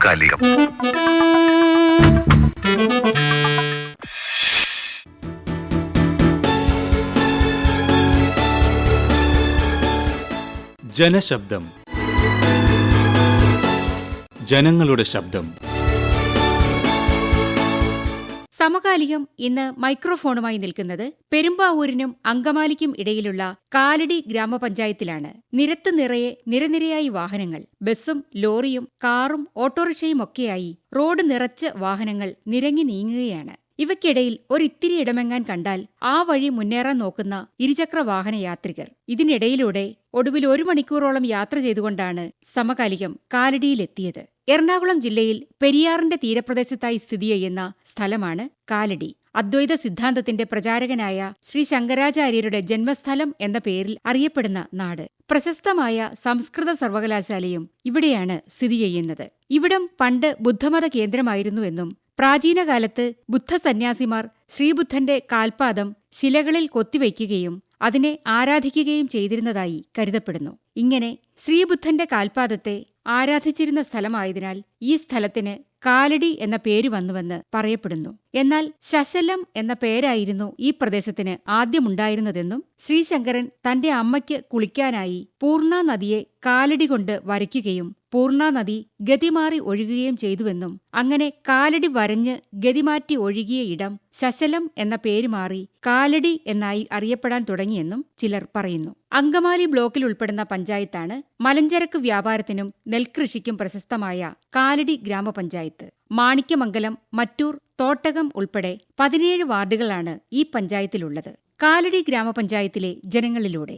സമകാലികം. ജനശബ്ദം. ജനങ്ങളുടെ ശബ്ദം. സമകാലികം ഇന്ന് മൈക്രോഫോണുമായി നിൽക്കുന്നത് പെരുമ്പാവൂരിനും അങ്കമാലിക്കും ഇടയിലുള്ള കാലടി ഗ്രാമപഞ്ചായത്തിലാണ്. നിരത്ത് നിറയെ നിരനിരയായി വാഹനങ്ങൾ ബസ്സും ലോറിയും കാറും ഓട്ടോറിക്ഷയും ഒക്കെയായി റോഡ് നിറച്ച് വാഹനങ്ങൾ നിരങ്ങി നീങ്ങുകയാണ്. ഇവയ്ക്കിടയിൽ ഒരിത്തിരി ഇടമെങ്ങാൻ കണ്ടാൽ ആ വഴി മുന്നേറാൻ നോക്കുന്ന ഇരുചക്ര വാഹന യാത്രികർ. ഇതിനിടയിലൂടെ ഒടുവിൽ ഒരു മണിക്കൂറോളം യാത്ര ചെയ്തുകൊണ്ടാണ് സമകാലികം കാലടിയിലെത്തിയത്. എറണാകുളം ജില്ലയിൽ പെരിയാറിന്റെ തീരപ്രദേശത്തായി സ്ഥിതി ചെയ്യുന്ന സ്ഥലമാണ് കാലടി. അദ്വൈത സിദ്ധാന്തത്തിന്റെ പ്രചാരകനായ ശ്രീ ശങ്കരാചാര്യരുടെ ജന്മസ്ഥലം എന്ന പേരിൽ അറിയപ്പെടുന്ന നാട്. പ്രശസ്തമായ സംസ്കൃത സർവകലാശാലയും ഇവിടെയാണ് സ്ഥിതി ചെയ്യുന്നത്. ഇവിടം പണ്ട് ബുദ്ധമത കേന്ദ്രമായിരുന്നുവെന്നും പ്രാചീനകാലത്ത് ബുദ്ധസന്യാസിമാർ ശ്രീബുദ്ധന്റെ കാൽപാദം ശിലകളിൽ കൊത്തിവയ്ക്കുകയും അതിനെ ആരാധിക്കുകയും ചെയ്തിരുന്നതായി കരുതപ്പെടുന്നു. ഇങ്ങനെ ശ്രീബുദ്ധന്റെ കാൽപാദത്തെ ആരാധിച്ചിരുന്ന സ്ഥലമായതിനാൽ ഈ സ്ഥലത്തിന് കാലടി എന്ന പേര് വന്നുവെന്ന് പറയപ്പെടുന്നു. എന്നാൽ ശശലം എന്ന പേരായിരുന്നു ഈ പ്രദേശത്തിന് ആദ്യമുണ്ടായിരുന്നതെന്നും ശ്രീശങ്കരൻ തന്റെ അമ്മയ്ക്ക് കുളിക്കാനായി പൂർണ നദിയെ കാലടി കൊണ്ട് വരയ്ക്കുകയും പൂർണ നദി ഗതിമാറി ഒഴുകുകയും ചെയ്തുവെന്നും അങ്ങനെ കാലടി വരഞ്ഞ് ഗതിമാറ്റി ഒഴുകിയ ഇടം ശശലം എന്ന പേര് മാറി കാലടി എന്നായി അറിയപ്പെടാൻ തുടങ്ങിയെന്നും ചിലർ പറയുന്നു. അങ്കമാലി ബ്ലോക്കിൽ ഉൾപ്പെടുന്ന പഞ്ചായത്താണ് മലഞ്ചരക്ക് വ്യാപാരത്തിനും നെൽകൃഷിക്കും പ്രശസ്തമായ കാലടി ഗ്രാമപഞ്ചായത്ത്. മാണിക്യമംഗലം മറ്റൂർ തോട്ടകം ഉൾപ്പെടെ പതിനേഴ് വാർഡുകളാണ് ഈ പഞ്ചായത്തിലുള്ളത്. കാലടി ഗ്രാമപഞ്ചായത്തിലെ ജനങ്ങളിലൂടെ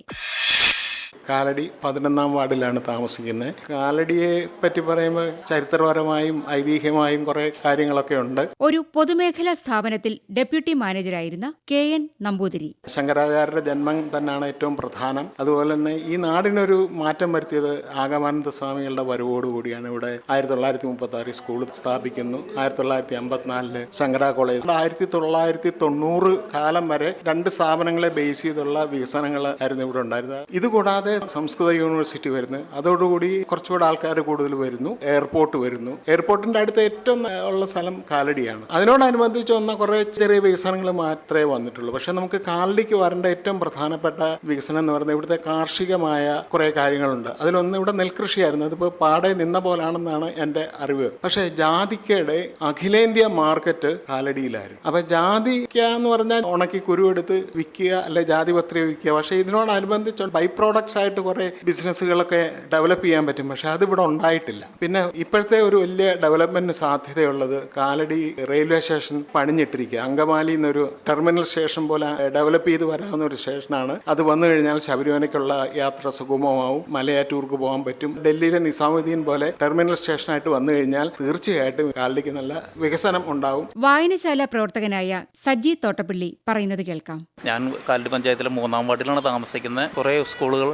കാലടി പതിനൊന്നാം വാർഡിലാണ് താമസിക്കുന്നത്. കാലടിയെ പറ്റി പറയുമ്പോൾ ചരിത്രപരമായും ഐതിഹ്യമായും കുറെ കാര്യങ്ങളൊക്കെ ഉണ്ട്. ഒരു പൊതുമേഖലാ സ്ഥാപനത്തിൽ ഡെപ്യൂട്ടി മാനേജരായിരുന്ന കെ എൻ നമ്പൂതിരി. ശങ്കരാചാര്യരുടെ ജന്മം തന്നെയാണ് ഏറ്റവും പ്രധാനം. അതുപോലെ തന്നെ ഈ നാടിനൊരു മാറ്റം വരുത്തിയത് ആഗമാനന്ദ സ്വാമികളുടെ വരവോടുകൂടിയാണ് ഇവിടെ ആയിരത്തി തൊള്ളായിരത്തി മുപ്പത്തി ആറിൽ സ്കൂൾ സ്ഥാപിക്കുന്നു. ആയിരത്തി തൊള്ളായിരത്തി അമ്പത്തിനാലിൽ ശങ്കര കോളേജ്. ആയിരത്തി തൊള്ളായിരത്തി തൊണ്ണൂറ് കാലം വരെ രണ്ട് സ്ഥാപനങ്ങളെ ബേസ് ചെയ്തുള്ള വികസനങ്ങൾ ആയിരുന്നു ഇവിടെ ഉണ്ടായിരുന്നത്. ഇതുകൂടാതെ സംസ്കൃത യൂണിവേഴ്സിറ്റി വരുന്നു. അതോടുകൂടി കുറച്ചുകൂടെ ആൾക്കാർ കൂടുതൽ വരുന്നു. എയർപോർട്ട് വരുന്നു. എയർപോർട്ടിന്റെ അടുത്ത് ഏറ്റവും ഉള്ള സ്ഥലം കാലടിയാണ്. അതിനോടനുബന്ധിച്ച് വന്ന കുറെ ചെറിയ വികസനങ്ങൾ മാത്രമേ വന്നിട്ടുള്ളൂ. പക്ഷെ നമുക്ക് കാലടിക്ക് വരേണ്ട ഏറ്റവും പ്രധാനപ്പെട്ട വികസനം എന്ന് പറയുന്നത് ഇവിടുത്തെ കാർഷികമായ കുറെ കാര്യങ്ങളുണ്ട്. അതിലൊന്ന് ഇവിടെ നെൽകൃഷിയായിരുന്നു. അതിപ്പോൾ പാടെ നിന്ന പോലാണെന്നാണ് എന്റെ അറിവ്. പക്ഷേ ജാതിക്കയുടെ അഖിലേന്ത്യാ മാർക്കറ്റ് കാലടിയിലായിരുന്നു. അപ്പൊ ജാതിക്ക എന്ന് പറഞ്ഞാൽ ഉണക്കി കുരുവെടുത്ത് വിൽക്കുക അല്ലെ ജാതിപത്രി വിൽക്കുക. പക്ഷേ ഇതിനോടനുബന്ധിച്ച് ബൈ പ്രോഡക്ട്സ് ആയിട്ട് കുറേ ബിസിനസ്സുകളൊക്കെ ഡെവലപ്പ് ചെയ്യാൻ പറ്റും. പക്ഷെ അത് ഇവിടെ ഉണ്ടായിട്ടില്ല. പിന്നെ ഇപ്പോഴത്തെ ഒരു വലിയ ഡെവലപ്മെന്റ് സാധ്യതയുള്ളത് കാലടി റെയിൽവേ സ്റ്റേഷൻ പണിഞ്ഞിട്ടിരിക്കുക. അങ്കമാലി എന്നൊരു ടെർമിനൽ സ്റ്റേഷൻ പോലെ ഡെവലപ്പ് ചെയ്ത് വരാവുന്ന ഒരു സ്റ്റേഷനാണ്. അത് വന്നു കഴിഞ്ഞാൽ ശബരിമലയ്ക്കുള്ള യാത്ര സുഗമമാവും. മലയാറ്റൂർക്ക് പോകാൻ പറ്റും. ഡൽഹിയിലെ നിസാമുദ്ദീൻ പോലെ ടെർമിനൽ സ്റ്റേഷനായിട്ട് വന്നു കഴിഞ്ഞാൽ തീർച്ചയായിട്ടും കാലടിക്ക് നല്ല വികസനം ഉണ്ടാവും. വായനശാല പ്രവർത്തകനായ സജി തോട്ടപ്പള്ളി പറയുന്നത് കേൾക്കാം. ഞാൻ കാലടി പഞ്ചായത്തിലെ മൂന്നാം വാർഡിലാണ് താമസിക്കുന്നത്. കുറേ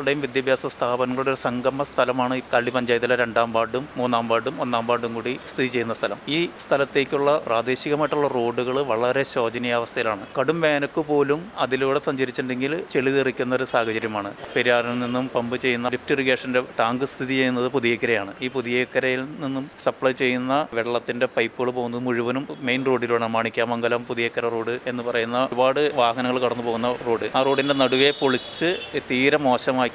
സ്കൂളുകളുടെയും വിദ്യാഭ്യാസ സ്ഥാപനങ്ങളുടെ ഒരു സംഗമ സ്ഥലമാണ് ഈ കള്ളി പഞ്ചായത്തിലെ രണ്ടാം വാർഡും മൂന്നാം വാർഡും ഒന്നാം വാർഡും കൂടി സ്ഥിതി ചെയ്യുന്ന സ്ഥലം. ഈ സ്ഥലത്തേക്കുള്ള പ്രാദേശികമായിട്ടുള്ള റോഡുകൾ വളരെ ശോചനീയാവസ്ഥയിലാണ്. കടും വേനക്ക് പോലും അതിലൂടെ സഞ്ചരിച്ചിട്ടുണ്ടെങ്കിൽ ചെളി തെറിക്കുന്ന ഒരു സാഹചര്യമാണ്. പെരിയാറിൽ നിന്നും പമ്പ് ചെയ്യുന്ന ലിഫ്റ്റ് ഇറിഗേഷന്റെ ടാങ്ക് സ്ഥിതി ചെയ്യുന്നത് പുതിയക്കരയാണ് ഈ പുതിയക്കരയിൽ നിന്നും സപ്ലൈ ചെയ്യുന്ന വെള്ളത്തിന്റെ പൈപ്പുകൾ പോകുന്നത് മുഴുവനും മെയിൻ റോഡിലൂടെ മാണിക്കാമംഗലം പുതിയക്കര റോഡ് എന്ന് പറയുന്ന ഒരുപാട് വാഹനങ്ങൾ കടന്നു പോകുന്ന റോഡ്. ആ റോഡിന്റെ നടുവെ പൊളിച്ച് തീരെ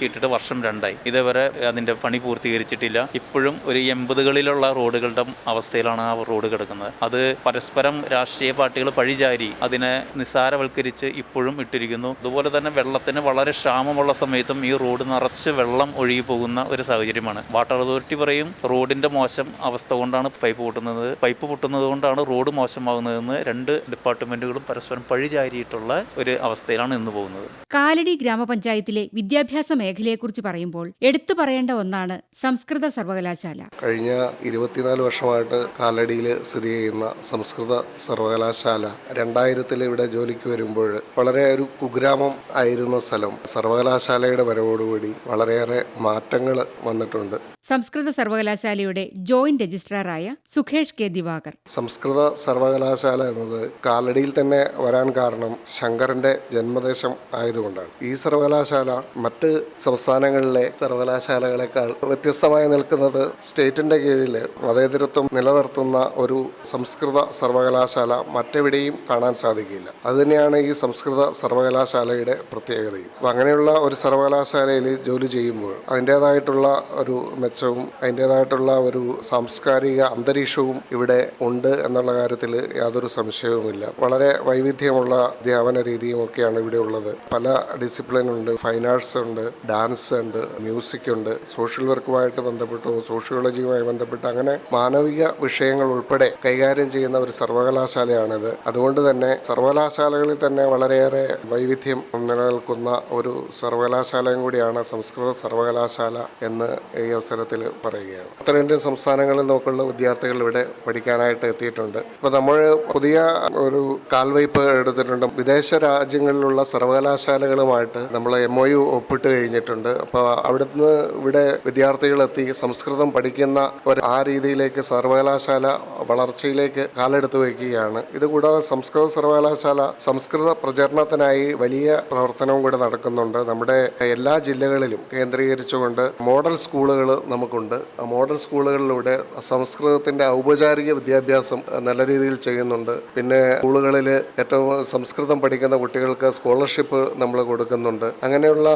മോശമാക്കിയിട്ടിട്ട് വർഷം രണ്ടായി. ഇതേവരെ അതിന്റെ പണി പൂർത്തീകരിച്ചിട്ടില്ല. ഇപ്പോഴും ഒരു എൺപതുകളിലുള്ള റോഡുകളുടെ അവസ്ഥയിലാണ് ആ റോഡ് കിടക്കുന്നത്. അത് പരസ്പരം രാഷ്ട്രീയ പാർട്ടികൾ പഴിചാരി അതിനെ നിസ്സാരവൽക്കരിച്ച് ഇപ്പോഴും ഇട്ടിരിക്കുന്നു. അതുപോലെ തന്നെ വെള്ളത്തിന് വളരെ ക്ഷാമമുള്ള സമയത്തും ഈ റോഡ് നിറച്ച് വെള്ളം ഒഴുകി പോകുന്ന ഒരു സാഹചര്യമാണ്. വാട്ടർ അതോറിറ്റി പറയും റോഡിന്റെ മോശം അവസ്ഥ കൊണ്ടാണ് പൈപ്പ് പൊട്ടുന്നത്. പൈപ്പ് പൊട്ടുന്നത് കൊണ്ടാണ് റോഡ് മോശമാകുന്നതെന്ന് രണ്ട് ഡിപ്പാർട്ട്മെന്റുകളും പരസ്പരം പഴിചാരിയിട്ടുള്ള ഒരു അവസ്ഥയിലാണ് ഇന്ന് പോകുന്നത്. കാലടി ഗ്രാമപഞ്ചായത്തിലെ വിദ്യാഭ്യാസ മേഖലയെക്കുറിച്ച് പറയുമ്പോൾ എടുത്തു പറയേണ്ട ഒന്നാണ് സംസ്കൃത സർവകലാശാല. കഴിഞ്ഞ ഇരുപത്തിനാല് വർഷമായിട്ട് കാലടിയിൽ സ്ഥിതി ചെയ്യുന്ന സംസ്കൃത സർവകലാശാല രണ്ടായിരത്തിൽ ഇവിടെ ജോലിക്ക് വരുമ്പോൾ വളരെ ഒരു കുഗ്രാമം ആയിരുന്ന സ്ഥലം. സർവകലാശാലയുടെ വരവോടുകൂടി വളരെയേറെ മാറ്റങ്ങൾ വന്നിട്ടുണ്ട്. സംസ്കൃത സർവകലാശാലയുടെ ജോയിന്റ് രജിസ്ട്രാറായ സുഖേഷ് കെ ദിവാകർ. സംസ്കൃത സർവകലാശാല എന്നത് കാലടിയിൽ തന്നെ വരാൻ കാരണം ശങ്കരന്റെ ജന്മദേശം ആയതുകൊണ്ടാണ്. ഈ സർവകലാശാല മറ്റ് സംസ്ഥാനങ്ങളിലെ സർവകലാശാലകളെക്കാൾ വ്യത്യസ്തമായി നിൽക്കുന്നത് സ്റ്റേറ്റിന്റെ കീഴിൽ മതേതരത്വം നിലനിർത്തുന്ന ഒരു സംസ്കൃത സർവകലാശാല മറ്റെവിടെയും കാണാൻ സാധിക്കില്ല. അതുതന്നെയാണ് ഈ സംസ്കൃത സർവകലാശാലയുടെ പ്രത്യേകതയും. അപ്പം അങ്ങനെയുള്ള ഒരു സർവകലാശാലയിൽ ജോലി ചെയ്യുമ്പോൾ അതിന്റേതായിട്ടുള്ള ഒരു മെച്ചവും അതിന്റേതായിട്ടുള്ള ഒരു സാംസ്കാരിക അന്തരീക്ഷവും ഇവിടെ ഉണ്ട് എന്നുള്ള കാര്യത്തിൽ യാതൊരു സംശയവുമില്ല. വളരെ വൈവിധ്യമുള്ള അധ്യാപന രീതിയും ഒക്കെയാണ് ഇവിടെ ഉള്ളത്. പല ഡിസിപ്ലിൻ ഉണ്ട് ഫൈൻ ആർട്സ് ഉണ്ട് ഡാൻസ് ഉണ്ട് മ്യൂസിക് ഉണ്ട് സോഷ്യൽ വർക്കുമായിട്ട് ബന്ധപ്പെട്ടോ സോഷ്യോളജിയുമായി ബന്ധപ്പെട്ട് അങ്ങനെ മാനവിക വിഷയങ്ങൾ ഉൾപ്പെടെ കൈകാര്യം ചെയ്യുന്ന ഒരു സർവകലാശാലയാണിത്. അതുകൊണ്ട് തന്നെ സർവകലാശാലകളിൽ തന്നെ വളരെയേറെ വൈവിധ്യം നിലനിൽക്കുന്ന ഒരു സർവകലാശാലയും കൂടിയാണ് സംസ്കൃത സർവകലാശാല എന്ന് ഈ അവസരത്തിൽ പറയുകയാണ്. ഉത്തരേന്ത്യൻ സംസ്ഥാനങ്ങളിൽ നോക്കുള്ള വിദ്യാർത്ഥികൾ ഇവിടെ പഠിക്കാനായിട്ട് എത്തിയിട്ടുണ്ട്. ഇപ്പൊ നമ്മൾ പുതിയ ഒരു കാൽവയ്പ് എടുത്തിട്ടുണ്ട്. വിദേശ രാജ്യങ്ങളിലുള്ള സർവകലാശാലകളുമായിട്ട് നമ്മൾ എം ഒ യു ഒപ്പിട്ട് കഴിഞ്ഞിട്ടുണ്ട്. അപ്പോൾ അവിടുന്ന് ഇവിടെ വിദ്യാർത്ഥികളെത്തി സംസ്കൃതം പഠിക്കുന്ന ഒരു ആ രീതിയിലേക്ക് സർവകലാശാല വളർച്ചയിലേക്ക് കാലെടുത്ത് വയ്ക്കുകയാണ്. ഇതുകൂടാതെ സംസ്കൃത സർവകലാശാല സംസ്കൃത പ്രചരണത്തിനായി വലിയ പ്രവർത്തനവും കൂടെ നടക്കുന്നുണ്ട്. നമ്മുടെ എല്ലാ ജില്ലകളിലും കേന്ദ്രീകരിച്ചുകൊണ്ട് മോഡൽ സ്കൂളുകൾ നമുക്കുണ്ട്. മോഡൽ സ്കൂളുകളിലൂടെ സംസ്കൃതത്തിന്റെ ഔപചാരിക വിദ്യാഭ്യാസം നല്ല രീതിയിൽ ചെയ്യുന്നുണ്ട്. പിന്നെ സ്കൂളുകളിൽ ഏറ്റവും സംസ്കൃതം പഠിക്കുന്ന കുട്ടികൾക്ക് സ്കോളർഷിപ്പ് നമ്മൾ കൊടുക്കുന്നുണ്ട്. അങ്ങനെയുള്ള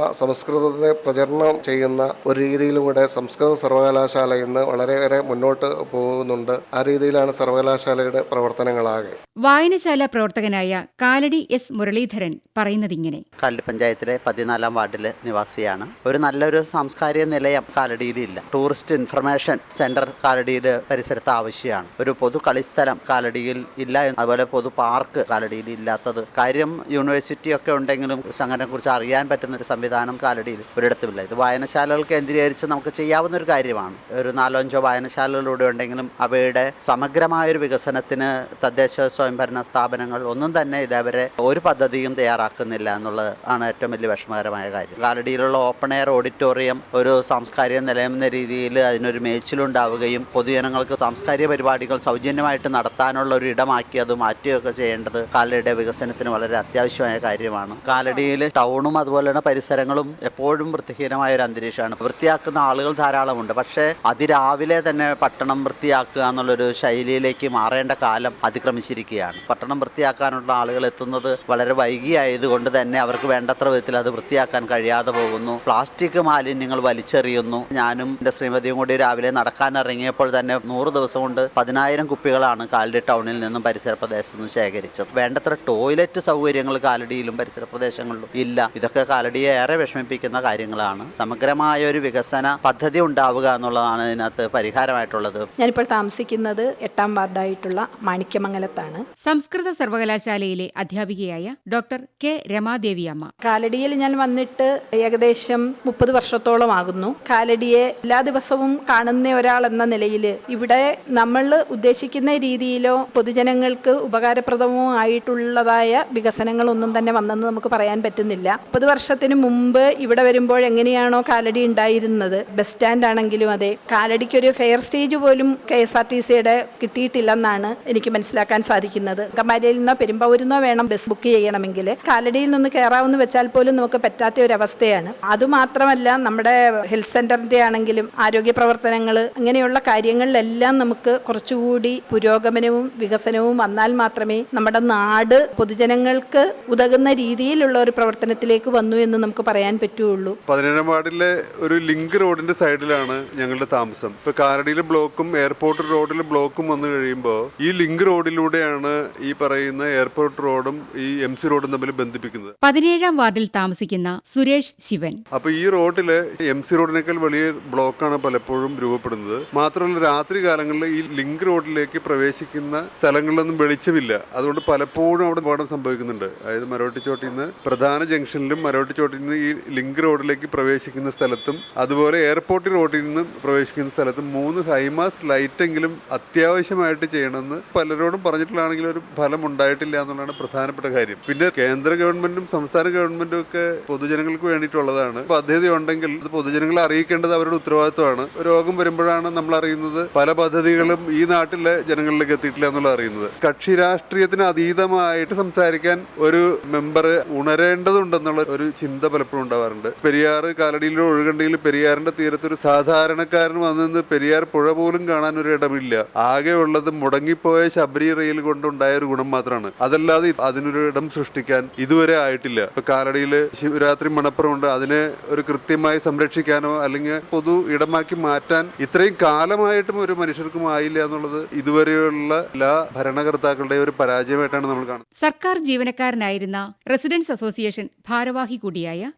സംസ്കൃതത്തെ പ്രചരണം ചെയ്യുന്ന ഒരു രീതിയിലും കൂടെ സംസ്കൃത സർവകലാശാല ഇന്ന് വളരെയേറെ മുന്നോട്ട് പോകുന്നുണ്ട്. ആ രീതിയിലാണ് സർവകലാശാലയുടെ പ്രവർത്തനങ്ങളാകെ. വായനശാല പ്രവർത്തകനായ കാലടി എസ് മുരളീധരൻ പറയുന്നത് ഇങ്ങനെ കാലടി പഞ്ചായത്തിലെ പതിനാലാം വാർഡിലെ നിവാസിയാണ്. ഒരു നല്ലൊരു സാംസ്കാരിക നിലയം കാലടിയിലില്ല. ടൂറിസ്റ്റ് ഇൻഫർമേഷൻ സെന്റർ കാലടിയുടെ പരിസരത്ത് ആവശ്യമാണ്. ഒരു പൊതു കളിസ്ഥലം കാലടിയിൽ ഇല്ല അതുപോലെ പൊതു പാർക്ക് കാലടിയിൽ ഇല്ലാത്തത്. കാര്യം യൂണിവേഴ്സിറ്റി ഒക്കെ ഉണ്ടെങ്കിലും അങ്ങനെ കുറിച്ച് അറിയാൻ പറ്റുന്ന ഒരു സംവിധാനം കാലടിയിൽ ഒരിടത്തുമില്ല. ഇത് വായനശാലകൾ കേന്ദ്രീകരിച്ച് നമുക്ക് ചെയ്യാവുന്ന ഒരു കാര്യമാണ്. ഒരു നാലോ അഞ്ചോ വായനശാലകളിലൂടെ ഉണ്ടെങ്കിലും അവയുടെ സമഗ്രമായ ഒരു വികസനത്തിന് തദ്ദേശ സ്വയംഭരണ സ്ഥാപനങ്ങൾ ഒന്നും തന്നെ ഇതേവരെ ഒരു പദ്ധതിയും തയ്യാറാക്കുന്നില്ല എന്നുള്ളത് ആണ് ഏറ്റവും വലിയ വിഷമകരമായ കാര്യം. കാലടിയിലുള്ള ഓപ്പൺ എയർ ഓഡിറ്റോറിയം ഒരു സാംസ്കാരിക നിലയം എന്ന രീതിയിൽ അതിനൊരു മേച്ചിലുണ്ടാവുകയും പൊതുജനങ്ങൾക്ക് സാംസ്കാരിക പരിപാടികൾ സൗജന്യമായിട്ട് നടത്താനുള്ള ഒരു ഇടമാക്കി അത് മാറ്റുകയൊക്കെ ചെയ്യേണ്ടത് കാലടിയുടെ വികസനത്തിന് വളരെ അത്യാവശ്യമായ കാര്യമാണ്. കാലടിയിൽ ടൗണും അതുപോലെ തന്നെ പരിസരങ്ങളും എപ്പോഴും വൃത്തിഹീനമായ ഒരു അന്തരീക്ഷമാണ്. വൃത്തിയാക്കുന്ന ആളുകൾ ധാരാളമുണ്ട്. പക്ഷേ അതിരാവിലെ തന്നെ പട്ടണം വൃത്തിയാക്കുക എന്നുള്ളൊരു ശൈലിയിലേക്ക് മാറേണ്ട കാലം അതിക്രമിച്ചിരിക്കുകയാണ്. പട്ടണം വൃത്തിയാക്കാനുള്ള ആളുകൾ എത്തുന്നത് വളരെ വൈകിയായതുകൊണ്ട് തന്നെ അവർക്ക് വേണ്ടത്ര വിധത്തിൽ അത് വൃത്തിയാക്കാൻ കഴിയാതെ പോകുന്നു. പ്ലാസ്റ്റിക് മാലിന്യങ്ങൾ വലിച്ചെറിയുന്നു. ഞാനും എന്റെ ശ്രീമതിയും കൂടി രാവിലെ നടക്കാൻ ഇറങ്ങിയപ്പോൾ തന്നെ നൂറ് ദിവസം കൊണ്ട് പതിനായിരം കുപ്പികളാണ് കാലടി ടൗണിൽ നിന്നും പരിസര പ്രദേശത്തു നിന്നും ശേഖരിച്ചത്. വേണ്ടത്ര ടോയ്ലറ്റ് സൗകര്യങ്ങൾ കാലടിയിലും പരിസര പ്രദേശങ്ങളിലും ഇല്ല. ഇതൊക്കെ കാലടിയെ ഏറെ വിഷമിപ്പിക്കുന്ന കാര്യങ്ങളാണ്. സമഗ്രമായ ഒരു വികസന പദ്ധതി ഉണ്ടാവുക എന്നുള്ളതാണ് ഇതിനകത്ത് പരിഹാരമായിട്ടുള്ളത്. ഞാനിപ്പോൾ താമസിക്കുന്നത് എട്ടാം വാർഡായിട്ടുള്ള മാണിക്യമംഗലത്താണ്. സംസ്കൃത സർവകലാശാലയിലെ അധ്യാപികയായ ഡോക്ടർ കെ രമാദേവി അമ്മ കാലടിയിൽ ഞാൻ വന്നിട്ട് ഏകദേശം മുപ്പത് വർഷത്തോളം ആകുന്നു കാലടിയെ എല്ലാ ദിവസവും കാണുന്ന ഒരാൾ എന്ന നിലയിൽ ഇവിടെ നമ്മൾ ഉദ്ദേശിക്കുന്ന രീതിയിലോ പൊതുജനങ്ങൾക്ക് ഉപകാരപ്രദമോ ആയിട്ടുള്ളതായ വികസനങ്ങളൊന്നും തന്നെ വന്നെന്ന് നമുക്ക് പറയാൻ പറ്റുന്നില്ല. മുപ്പത് വർഷത്തിന് മുമ്പ് ഇവിടെ വരുമ്പോൾ എങ്ങനെയാണോ കാലടി ഉണ്ടായിരുന്നത്? ബസ് സ്റ്റാൻഡ് ആണെങ്കിലും അതെ. കാലടിക്കൊരു ഫെയർ സ്റ്റേജ് പോലും കെ എസ് ആർ ടി സിയുടെ കിട്ടിയിട്ടില്ലെന്നാണ് എനിക്ക് മനസ്സിലാക്കാൻ സാധിക്കുന്നത്. കമാരിയിൽ നിന്നോ പെരുമ്പാവൂരിൽ നിന്നോ വേണം ബസ് ബുക്ക് ചെയ്യണമെങ്കിൽ. കാലടിയിൽ നിന്ന് കയറാമെന്ന് വെച്ചാൽ പോലും നമുക്ക് പറ്റാത്ത ഒരു അവസ്ഥയാണ്. അതുമാത്രമല്ല നമ്മുടെ ഹെൽത്ത് സെന്ററിന്റെ ആണെങ്കിലും ആരോഗ്യ പ്രവർത്തനങ്ങൾ അങ്ങനെയുള്ള കാര്യങ്ങളിലെല്ലാം നമുക്ക് കുറച്ചുകൂടി പുരോഗമനവും വികസനവും വന്നാൽ മാത്രമേ നമ്മുടെ നാട് പൊതുജനങ്ങൾക്ക് ഉതകുന്ന രീതിയിലുള്ള ഒരു പ്രവർത്തനത്തിലേക്ക് വന്നു എന്ന് നമുക്ക് പറയാൻ പറ്റുള്ളൂ പതിനേഴാം വാർഡിലെ ഒരു ലിങ്ക് റോഡിന്റെ സൈഡിലാണ് ഞങ്ങളുടെ താമസം. ഇപ്പൊ കാരടിയിലെ ബ്ലോക്കും എയർപോർട്ട് റോഡിലെ ബ്ലോക്കും വന്നു കഴിയുമ്പോൾ ഈ ലിങ്ക് റോഡിലൂടെയാണ് ഈ പറയുന്ന എയർപോർട്ട് റോഡും ഈ എം സി റോഡും തമ്മിൽ ബന്ധിപ്പിക്കുന്നത്. പതിനേഴാം വാർഡിൽ താമസിക്കുന്ന സുരേഷ് ശിവൻ. അപ്പൊ ഈ റോഡിൽ എം സി റോഡിനേക്കാൾ വലിയ ബ്ലോക്കാണ് പലപ്പോഴും രൂപപ്പെടുന്നത്. മാത്രമല്ല രാത്രി കാലങ്ങളിൽ ഈ ലിങ്ക് റോഡിലേക്ക് പ്രവേശിക്കുന്ന സ്ഥലങ്ങളിലൊന്നും വെളിച്ചമില്ല. അതുകൊണ്ട് പലപ്പോഴും അവിടെ അപകടം സംഭവിക്കുന്നുണ്ട്. അതായത് മരോട്ടിച്ചോട്ടിൽ നിന്ന് പ്രധാന ജംഗ്ഷനിലും മരോട്ടിച്ചോട്ടിൽ നിന്ന് ഈ ലിങ്ക് റോഡിലേക്ക് പ്രവേശിക്കുന്ന സ്ഥലത്തും അതുപോലെ എയർപോർട്ട് റോഡിൽ നിന്ന് പ്രവേശിക്കുന്ന സ്ഥലത്തും മൂന്ന് ഹൈമാസ് ലൈറ്റെങ്കിലും അത്യാവശ്യമായിട്ട് ചെയ്യണമെന്ന് പലരോടും പറഞ്ഞിട്ടുള്ളതാണെങ്കിലും ഒരു ഫലം ഉണ്ടായിട്ടില്ല എന്നുള്ളതാണ് പ്രധാനപ്പെട്ട കാര്യം. പിന്നെ കേന്ദ്ര ഗവൺമെന്റും സംസ്ഥാന ഗവൺമെന്റും ഒക്കെ പൊതുജനങ്ങൾക്ക് വേണ്ടിയിട്ടുള്ളതാണ്. പദ്ധതി ഉണ്ടെങ്കിൽ അത് പൊതുജനങ്ങളെ അറിയിക്കേണ്ടത് അവരുടെ ഉത്തരവാദിത്വമാണ്. രോഗം വരുമ്പോഴാണ് നമ്മൾ അറിയുന്നത്. പല പദ്ധതികളും ഈ നാട്ടിലെ ജനങ്ങളിലേക്ക് എത്തിയിട്ടില്ല എന്നുള്ളത് അറിയുന്നത്. കക്ഷി രാഷ്ട്രീയത്തിന് അതീതമായിട്ട് സംസാരിക്കാൻ ഒരു മെമ്പർ ഉണരേണ്ടതുണ്ടെന്നുള്ള ഒരു ചിന്ത പലപ്പോഴും ഉണ്ടാവാറുണ്ട്. പറയാറുണ്ട് പെരിയാർ കാലടിയിലോ ഒഴുകണ്ടിയിൽ പെരിയാറിന്റെ തീരത്ത് ഒരു സാധാരണക്കാരൻ വന്നു പെരിയാർ പുഴ പോലും കാണാൻ ഒരു ഇടമില്ല. ആകെ ഉള്ളത് മുടങ്ങിപ്പോയ ശബരി റെയിൽ കൊണ്ടുണ്ടായ ഒരു ഗുണം മാത്രമാണ് അതല്ലാതെ അതിനൊരു ഇടം സൃഷ്ടിക്കാൻ ഇതുവരെ ആയിട്ടില്ല. ഇപ്പൊ കാലടിയിൽ ശിവരാത്രി മണപ്പുറമുണ്ട് അതിനെ ഒരു കൃത്യമായി സംരക്ഷിക്കാനോ അല്ലെങ്കിൽ പൊതു ഇടമാക്കി മാറ്റാൻ ഇത്രയും കാലമായിട്ടും ഒരു മനുഷ്യർക്കും ആയില്ല എന്നുള്ളത് ഇതുവരെയുള്ള എല്ലാ ഭരണകർത്താക്കളുടെ ഒരു പരാജയമായിട്ടാണ് നമ്മൾ കാണുന്നത്. സർക്കാർ ജീവനക്കാരനായിരുന്ന റെസിഡൻസ് അസോസിയേഷൻ ഭാരവാഹി കൂടിയായ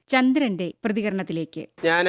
ചന്ദ്രന്റെ പ്രതികരണത്തിലേക്ക്. ഞാൻ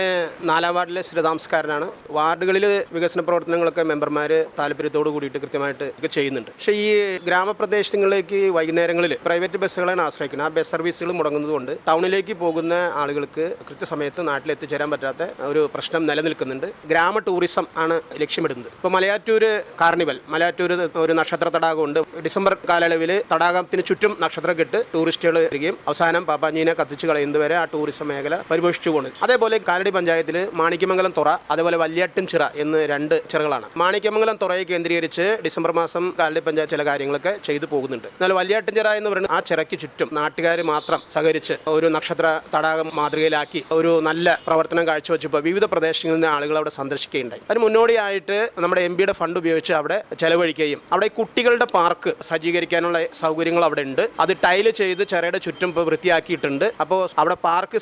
നാലാം വാർഡിലെ സ്ഥിരതാമസക്കാരനാണ്. വാർഡുകളിൽ വികസന പ്രവർത്തനങ്ങളൊക്കെ മെമ്പർമാർ താല്പര്യത്തോട് കൂടിയിട്ട് കൃത്യമായിട്ട് ചെയ്യുന്നുണ്ട്. പക്ഷേ ഈ ഗ്രാമപ്രദേശങ്ങളിലേക്ക് വൈകുന്നേരങ്ങളിൽ പ്രൈവറ്റ് ബസ്സുകളാണ് ആശ്രയിക്കുന്നത്. ആ ബസ് സർവീസുകൾ മുടങ്ങുന്നതുകൊണ്ട് ടൗണിലേക്ക് പോകുന്ന ആളുകൾക്ക് കൃത്യസമയത്ത് നാട്ടിൽ എത്തിച്ചേരാൻ പറ്റാത്ത ഒരു പ്രശ്നം നിലനിൽക്കുന്നുണ്ട്. ഗ്രാമ ടൂറിസം ആണ് ലക്ഷ്യമിടുന്നത്. ഇപ്പോൾ മലയാറ്റൂർ കാർണിവൽ മലയാറ്റൂർ ഒരു നക്ഷത്ര തടാകമുണ്ട്. ഡിസംബർ കാലയളവിൽ തടാകത്തിന് ചുറ്റും നക്ഷത്രം കെട്ട് ടൂറിസ്റ്റുകൾ വരികയും അവസാനം പാപ്പാഞ്ഞീനെ കത്തിച്ച് കളയുന്നത് വരെ ആ ടൂറിസം മേഖല പരിപോഷിച്ചു പോകുന്നത് അതേപോലെ കാലടി പഞ്ചായത്തിൽ മാണിക്യമംഗലം തുറ അതേപോലെ വല്യാട്ടും ചിറ എന്ന് രണ്ട് ചിറകളാണ്. മാണിക്യമംഗലം തുറയെ കേന്ദ്രീകരിച്ച് ഡിസംബർ മാസം കാലടി പഞ്ചായത്ത് ചില കാര്യങ്ങളൊക്കെ ചെയ്തു പോകുന്നുണ്ട്. എന്നാൽ വല്യാട്ടും ചിറ എന്ന് പറയുന്നത് ആ ചിറയ്ക്ക് ചുറ്റും നാട്ടുകാർ മാത്രം സഹകരിച്ച് ഒരു നക്ഷത്ര തടാകം മാതൃകയിലാക്കി ഒരു നല്ല പ്രവർത്തനം കാഴ്ചവെച്ചപ്പോൾ വിവിധ പ്രദേശങ്ങളിൽ നിന്ന് ആളുകൾ അവിടെ സന്ദർശിക്കുകയുണ്ടായി. അതിന് മുന്നോടിയായിട്ട് നമ്മുടെ എം പിയുടെ ഫണ്ട് ഉപയോഗിച്ച് അവിടെ ചെലവഴിക്കുകയും അവിടെ കുട്ടികളുടെ പാർക്ക് സജ്ജീകരിക്കാനുള്ള സൗകര്യങ്ങൾ അവിടെ ഉണ്ട്. അത് ടൈൽ ചെയ്ത് ചിറയുടെ ചുറ്റും വൃത്തിയാക്കിയിട്ടുണ്ട്. അപ്പോൾ അവിടെ പാർക്ക്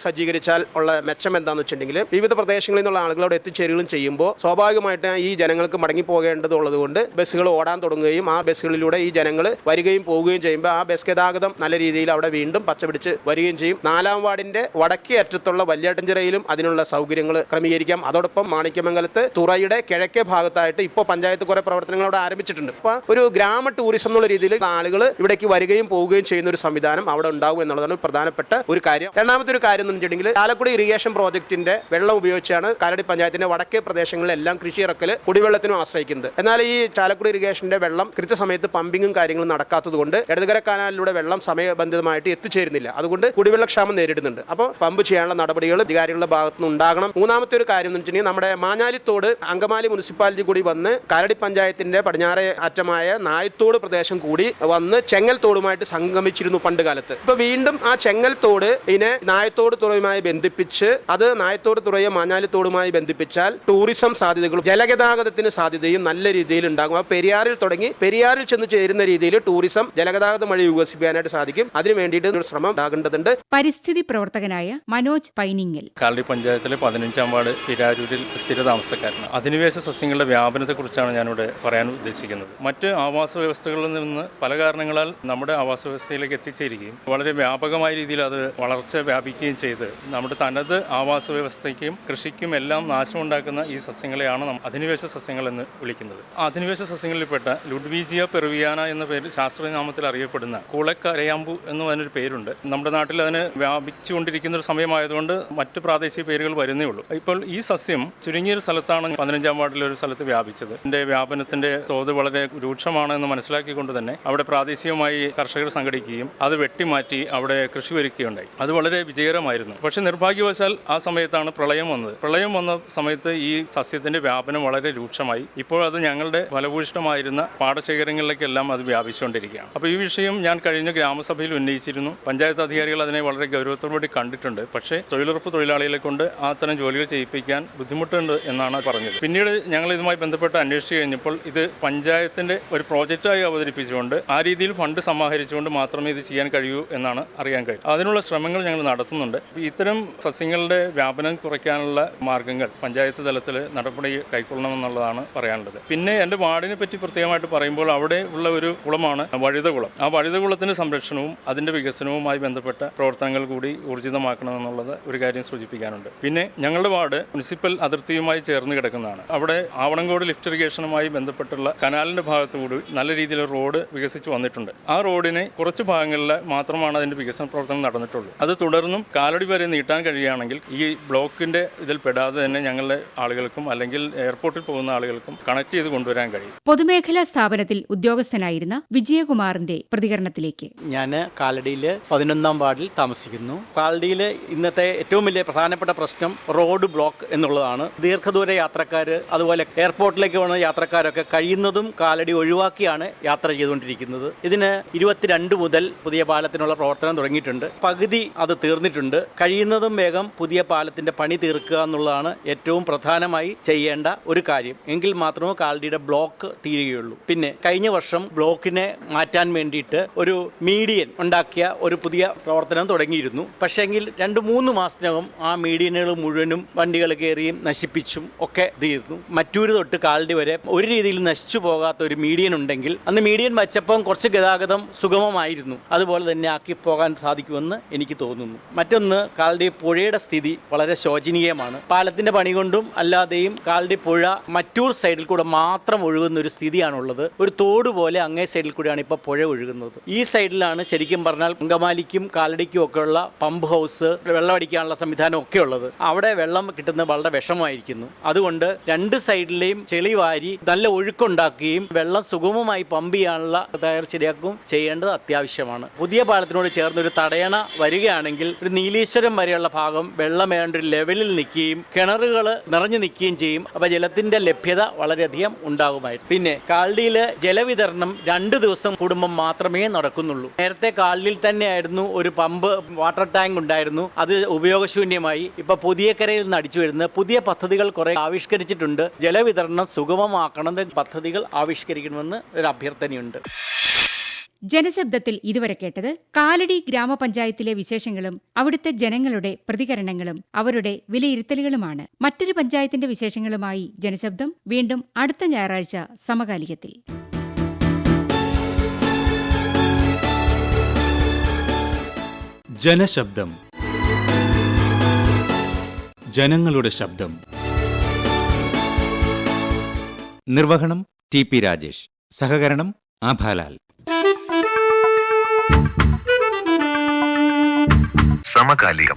സജ്ജീകരിച്ചാൽ ഉള്ള മെച്ചം എന്താണെന്ന് വെച്ചിട്ടുണ്ടെങ്കിൽ വിവിധ പ്രദേശങ്ങളിൽ നിന്നുള്ള ആളുകൾ അവിടെ എത്തിച്ചേരുകയും ചെയ്യുമ്പോൾ സ്വാഭാവികമായിട്ട് ഈ ജനങ്ങൾക്ക് മടങ്ങി പോകേണ്ടതുള്ളത് കൊണ്ട് ബസ്സുകൾ ഓടാൻ തുടങ്ങുകയും ആ ബസ്സുകളിലൂടെ ഈ ജനങ്ങൾ വരികയും പോവുകയും ചെയ്യുമ്പോൾ ആ ബസ് ഗതാഗതം നല്ല രീതിയിൽ അവിടെ വീണ്ടും പച്ചപിടിച്ച് വരികയും ചെയ്യും. നാലാം വാർഡിന്റെ വടക്കേ അറ്റത്തുള്ള വല്യാട്ടഞ്ചിറയിലും അതിനുള്ള സൗകര്യങ്ങൾ ക്രമീകരിക്കാം. അതോടൊപ്പം മാണിക്യമംഗലത്ത് തുറയുടെ കിഴക്കേ ഭാഗത്തായിട്ട് ഇപ്പോൾ പഞ്ചായത്ത് കുറെ പ്രവർത്തനങ്ങൾ അവിടെ ആരംഭിച്ചിട്ടുണ്ട്. അപ്പോൾ ഒരു ഗ്രാമ ടൂറിസം എന്നുള്ള രീതിയിൽ ആളുകൾ ഇവിടേക്ക് വരികയും പോവുകയും ചെയ്യുന്ന ഒരു സംവിധാനം അവിടെ ഉണ്ടാവും എന്നുള്ളതാണ് പ്രധാനപ്പെട്ട ഒരു കാര്യം. രണ്ടാമത്തെ ഒരു കാര്യം എന്ന് വെച്ചിട്ടുണ്ടെങ്കിൽ ചാലക്കുടി ഇറിഗേഷൻ പ്രോജക്റ്റിന്റെ വെള്ളം ഉപയോഗിച്ചാണ് കാലടി പഞ്ചായത്തിന്റെ വടക്കേ പ്രദേശങ്ങളിലെല്ലാം കൃഷി ഇറക്കൽ കുടിവെള്ളത്തിനും ആശ്രയിക്കുന്നത്. എന്നാൽ ഈ ചാലക്കുടി ഇറിഗേഷന്റെ വെള്ളം കൃത്യസമയത്ത് പമ്പിങ്ങും കാര്യങ്ങളും നടക്കാത്തതുകൊണ്ട് ഇടതുകര കാനാലിലൂടെ വെള്ളം സമയബന്ധിതമായിട്ട് എത്തിച്ചേരുന്നില്ല. അതുകൊണ്ട് കുടിവെള്ളക്ഷാമം നേരിടുന്നുണ്ട്. അപ്പോൾ പമ്പ് ചെയ്യാനുള്ള നടപടികൾ അധികാരികളുടെ ഭാഗത്തുനിന്ന് ഉണ്ടാകണം. മൂന്നാമത്തെ ഒരു കാര്യം എന്ന് വെച്ചിട്ടുണ്ടെങ്കിൽ നമ്മുടെ മാഞ്ഞാലിത്തോട് അങ്കമാലി മുനിസിപ്പാലിറ്റി കൂടി വന്ന് കാലടി പഞ്ചായത്തിന്റെ പടിഞ്ഞാറേ അറ്റമായ നായത്തോട് പ്രദേശം കൂടി വന്ന് ചെങ്ങൽ തോടുമായിട്ട് സംഗമിച്ചിരുന്നു പണ്ട് കാലത്ത്. ഇപ്പൊ വീണ്ടും ആ ചെങ്ങൽ തോട് ഇതിനെ നായത്തോട് തുറയുമായി ബന്ധിപ്പിച്ച് അത് നായത്തോട് തുറയെ മാഞ്ഞാലിത്തോടുമായി ബന്ധിപ്പിച്ചാൽ ടൂറിസം സാധ്യതകളും ജലഗതാഗതത്തിന് സാധ്യതയും നല്ല രീതിയിൽ ഉണ്ടാകും. ആ പെരിയാറിൽ തുടങ്ങി പെരിയാറിൽ ചെന്ന് ചേരുന്ന രീതിയിൽ ടൂറിസം ജലഗതാഗതം വഴി വികസിപ്പിക്കാനായിട്ട് സാധിക്കും. അതിനു വേണ്ടിയിട്ട് ഒരു ശ്രമം ഉണ്ടാകേണ്ടതുണ്ട്. പരിസ്ഥിതി പ്രവർത്തകനായ മനോജ് പൈനിങ്ങൽ. കാലടി പഞ്ചായത്തിലെ പതിനഞ്ചാം വാർഡ് പിരാരൂരിൽ സ്ഥിര താമസക്കാരനാണ്. അധിനിവേശ സസ്യങ്ങളുടെ വ്യാപനത്തെക്കുറിച്ചാണ് ഞാനിവിടെ പറയാൻ ഉദ്ദേശിക്കുന്നത്. മറ്റ് ആവാസ വ്യവസ്ഥകളിൽ നിന്ന് പല കാരണങ്ങളാൽ നമ്മുടെ ആവാസ വ്യവസ്ഥയിലേക്ക് എത്തിച്ചേരുകയും വളരെ വ്യാപകമായ രീതിയിൽ അത് വളർച്ച വ്യാപിക്കുകയും ചെയ്ത് നമ്മുടെ തനത് ആവാസ വ്യവസ്ഥയ്ക്കും കൃഷിക്കും എല്ലാം നാശമുണ്ടാക്കുന്ന ഈ സസ്യങ്ങളെയാണ് അധിനിവേശ സസ്യങ്ങൾ എന്ന് വിളിക്കുന്നത്. അധിനിവേശ സസ്യങ്ങളിൽപ്പെട്ട ലുഡ്വീജിയ പെറുവിയാന എന്ന പേര് ശാസ്ത്രനാമത്തിൽ അറിയപ്പെടുന്ന കുളക്കരയാമ്പു എന്ന് പറഞ്ഞൊരു പേരുണ്ട്. നമ്മുടെ നാട്ടിൽ അതിന് വ്യാപിച്ചുകൊണ്ടിരിക്കുന്ന ഒരു സമയമായതുകൊണ്ട് മറ്റ് പ്രാദേശിക പേരുകൾ വരുന്നേ ഉള്ളൂ. ഇപ്പോൾ ഈ സസ്യം ചുരുങ്ങിയൊരു സ്ഥലത്താണ് പതിനഞ്ചാം വാർഡിലെ ഒരു സ്ഥലത്ത് വ്യാപിച്ചത്. ഇതിന്റെ വ്യാപനത്തിന്റെ തോത് വളരെ രൂക്ഷമാണ് എന്ന് മനസ്സിലാക്കിക്കൊണ്ട് തന്നെ അവിടെ പ്രാദേശികമായി കർഷകർ സംഘടിക്കുകയും അത് വെട്ടിമാറ്റി അവിടെ കൃഷി ഒരുക്കുകയുണ്ടായി. അത് വളരെ വിജയകരമായിരുന്നു. പക്ഷേ നിർഭാഗ്യവശാൽ ആ സമയത്താണ് പ്രളയം വന്നത്. പ്രളയം വന്ന സമയത്ത് ഈ സസ്യത്തിന്റെ വ്യാപനം വളരെ രൂക്ഷമായി. ഇപ്പോൾ അത് ഞങ്ങളുടെ ഫലഭൂഷ്ടമായിരുന്ന പാടശേഖരങ്ങളിലേക്കെല്ലാം അത് വ്യാപിച്ചുകൊണ്ടിരിക്കുകയാണ്. അപ്പോൾ ഈ വിഷയം ഞാൻ കഴിഞ്ഞ ഗ്രാമസഭയിൽ ഉന്നയിച്ചിരുന്നു. പഞ്ചായത്ത് അധികാരികൾ അതിനെ വളരെ ഗൗരവത്തോടുകൂടി കണ്ടിട്ടുണ്ട്. പക്ഷേ തൊഴിലുറപ്പ് തൊഴിലാളികളെ കൊണ്ട് അത്തരം ജോലികൾ ചെയ്യിപ്പിക്കാൻ ബുദ്ധിമുട്ടുണ്ട് എന്നാണ് പറഞ്ഞത്. പിന്നീട് ഞങ്ങൾ ഇതുമായി ബന്ധപ്പെട്ട് അന്വേഷിച്ച് കഴിഞ്ഞപ്പോൾ ഇത് പഞ്ചായത്തിന്റെ ഒരു പ്രോജക്റ്റായി അവതരിപ്പിച്ചുകൊണ്ട് ആ രീതിയിൽ ഫണ്ട് സമാഹരിച്ചുകൊണ്ട് മാത്രമേ ഇത് ചെയ്യാൻ കഴിയൂ എന്നാണ് അറിയാൻ കഴിയും അതിനുള്ള ശ്രമങ്ങൾ ഞങ്ങൾ നടത്തുന്നുണ്ട്. ഇത്തരം സസ്യങ്ങളുടെ വ്യാപനം കുറയ്ക്കാനുള്ള മാർഗങ്ങൾ പഞ്ചായത്ത് തലത്തിൽ നടപടി കൈക്കൊള്ളണമെന്നുള്ളതാണ് പറയാനുള്ളത്. പിന്നെ എന്റെ വാർഡിനെ പറ്റി പ്രത്യേകമായിട്ട് പറയുമ്പോൾ അവിടെ ഉള്ള ഒരു കുളമാണ് വഴുതകുളം. ആ വഴുതകുളത്തിന്റെ സംരക്ഷണവും അതിന്റെ വികസനവുമായി ബന്ധപ്പെട്ട പ്രവർത്തനങ്ങൾ കൂടി ഊർജിതമാക്കണമെന്നുള്ളത് ഒരു കാര്യം സൂചിപ്പിക്കാനുണ്ട്. പിന്നെ ഞങ്ങളുടെ വാർഡ് മുനിസിപ്പൽ അതിർത്തിയുമായി ചേർന്ന് കിടക്കുന്നതാണ്. അവിടെ ആവണങ്കോട് ലിഫ്റ്റ് ഇറിഗേഷനുമായി ബന്ധപ്പെട്ടുള്ള കനാലിന്റെ ഭാഗത്തുകൂടി നല്ല രീതിയിൽ റോഡ് വികസിച്ച് വന്നിട്ടുണ്ട്. ആ റോഡിനെ കുറച്ച് ഭാഗങ്ങളിൽ മാത്രമാണ് അതിന്റെ വികസന പ്രവർത്തനം നടന്നിട്ടുള്ളൂ. അത് തുടർന്നും കാലടി വരെ നീട്ടാൻ കഴിയുകയാണെങ്കിൽ ഈ ബ്ലോക്കിന്റെ ഇതിൽ പെടാതെ തന്നെ ഞങ്ങളുടെ ആളുകൾക്കും അല്ലെങ്കിൽ എയർപോർട്ടിൽ പോകുന്ന ആളുകൾക്കും കണക്ട് ചെയ്ത് കൊണ്ടുവരാൻ കഴിയും. പൊതുമേഖലാ സ്ഥാപനത്തിൽ ഉദ്യോഗസ്ഥനായിരുന്ന വിജയകുമാറിന്റെ പ്രതികരണത്തിലേക്ക്. ഞാൻ കാലടിയിൽ പതിനൊന്നാം വാർഡിൽ താമസിക്കുന്നു. കാലടിയിൽ ഇന്നത്തെ ഏറ്റവും വലിയ പ്രധാനപ്പെട്ട പ്രശ്നം റോഡ് ബ്ലോക്ക് എന്നുള്ളതാണ്. ദീർഘദൂര യാത്രക്കാർ അതുപോലെ എയർപോർട്ടിലേക്ക് പോകുന്ന യാത്രക്കാരൊക്കെ കഴിയുന്നതും കാലടി ഒഴിവാക്കിയാണ് യാത്ര ചെയ്തുകൊണ്ടിരിക്കുന്നത്. ഇതിന് ഇരുപത്തിരണ്ട് മുതൽ പുതിയ പാലത്തിനുള്ള പ്രവർത്തനം തുടങ്ങിയിട്ടുണ്ട്. പകുതി അത് തീർന്നിട്ടുണ്ട്. കഴിയുന്ന കഴിയുന്നതും വേഗം പുതിയ പാലത്തിന്റെ പണി തീർക്കുക എന്നുള്ളതാണ് ഏറ്റവും പ്രധാനമായി ചെയ്യേണ്ട ഒരു കാര്യം. എങ്കിൽ മാത്രമേ കാൽഡിയുടെ ബ്ലോക്ക് തീരുകയുള്ളൂ. പിന്നെ കഴിഞ്ഞ വർഷം ബ്ലോക്കിനെ മാറ്റാൻ വേണ്ടിയിട്ട് ഒരു മീഡിയൻ ഉണ്ടാക്കിയ ഒരു പുതിയ പ്രവർത്തനം തുടങ്ങിയിരുന്നു. പക്ഷേങ്കിൽ രണ്ട് മൂന്ന് മാസത്തിനകം ആ മീഡിയനുകൾ മുഴുവനും വണ്ടികൾ കയറിയും നശിപ്പിച്ചും ഒക്കെ തീർന്നു. മറ്റൂര് തൊട്ട് കാൽഡി വരെ ഒരു രീതിയിൽ നശിച്ചു പോകാത്ത ഒരു മീഡിയൻ ഉണ്ടെങ്കിൽ അന്ന് മീഡിയൻ വച്ചപ്പം കുറച്ച് ഗതാഗതം സുഗമമായിരുന്നു. അതുപോലെ തന്നെ ആക്കി പോകാൻ സാധിക്കുമെന്ന് എനിക്ക് തോന്നുന്നു. മറ്റൊന്ന് കാലടി പുഴയുടെ സ്ഥിതി വളരെ ശോചനീയമാണ്. പാലത്തിന്റെ പണി കൊണ്ടും അല്ലാതെയും കാൽഡി പുഴ മറ്റൂർ സൈഡിൽ കൂടെ മാത്രം ഒഴുകുന്ന ഒരു സ്ഥിതിയാണുള്ളത്. ഒരു തോട് പോലെ അങ്ങേ സൈഡിൽ കൂടെയാണ് ഇപ്പോൾ പുഴ ഒഴുകുന്നത്. ഈ സൈഡിലാണ് ശരിക്കും പറഞ്ഞാൽ അങ്കമാലിക്കും കാലടിക്കും ഒക്കെയുള്ള പമ്പ് ഹൗസ് വെള്ളമടിക്കാനുള്ള സംവിധാനം ഒക്കെ ഉള്ളത്. അവിടെ വെള്ളം കിട്ടുന്നത് വളരെ വിഷമമായിരിക്കുന്നു. അതുകൊണ്ട് രണ്ട് സൈഡിലെയും ചെളി വാരി നല്ല ഒഴുക്കുണ്ടാക്കുകയും വെള്ളം സുഗമമായി പമ്പ് ചെയ്യാനുള്ള തയ്യാർ ചെയ്യേണ്ടത് അത്യാവശ്യമാണ്. പുതിയ പാലത്തിനോട് ചേർന്ന് ഒരു തടയണ വരികയാണെങ്കിൽ ഒരു നീലീശ്വരം വരെയുള്ള ഭാഗം വെള്ളം ഏതാണ്ട് ഒരു ലെവലിൽ നിൽക്കുകയും കിണറുകൾ നിറഞ്ഞു നിൽക്കുകയും ചെയ്യും. അപ്പൊ ജലത്തിന്റെ ലഭ്യത വളരെയധികം ഉണ്ടാകുമായിരുന്നു. പിന്നെ കാൽഡിയിൽ ജലവിതരണം രണ്ട് ദിവസം കുടുംബം മാത്രമേ നടക്കുന്നുള്ളൂ. നേരത്തെ കാൽഡിയിൽ തന്നെയായിരുന്നു ഒരു പമ്പ് വാട്ടർ ടാങ്ക് ഉണ്ടായിരുന്നു. അത് ഉപയോഗശൂന്യമായി. ഇപ്പൊ പുതിയ കരയിൽ നിന്ന് അടിച്ചു വരുന്ന പുതിയ പദ്ധതികൾ കുറേ ആവിഷ്കരിച്ചിട്ടുണ്ട്. ജലവിതരണം സുഗമമാക്കണം പദ്ധതികൾ ആവിഷ്കരിക്കണമെന്ന് ഒരു അഭ്യർത്ഥനയുണ്ട്. ജനശബ്ദത്തിൽ ഇതുവരെ കേട്ടത് കാലടി ഗ്രാമപഞ്ചായത്തിലെ വിശേഷങ്ങളും അവിടുത്തെ ജനങ്ങളുടെ പ്രതികരണങ്ങളും അവരുടെ വിലയിരുത്തലുകളുമാണ്. മറ്റൊരു പഞ്ചായത്തിന്റെ വിശേഷങ്ങളുമായി ജനശബ്ദം വീണ്ടും അടുത്ത ഞായറാഴ്ച സമകാലികത്തിൽ. ജനശബ്ദം. ജനങ്ങളുടെ ശബ്ദം. നിർവഹണം ടി പി രാജേഷ്. സഹകരണം ആഭാലാൽ. സമകാലികം.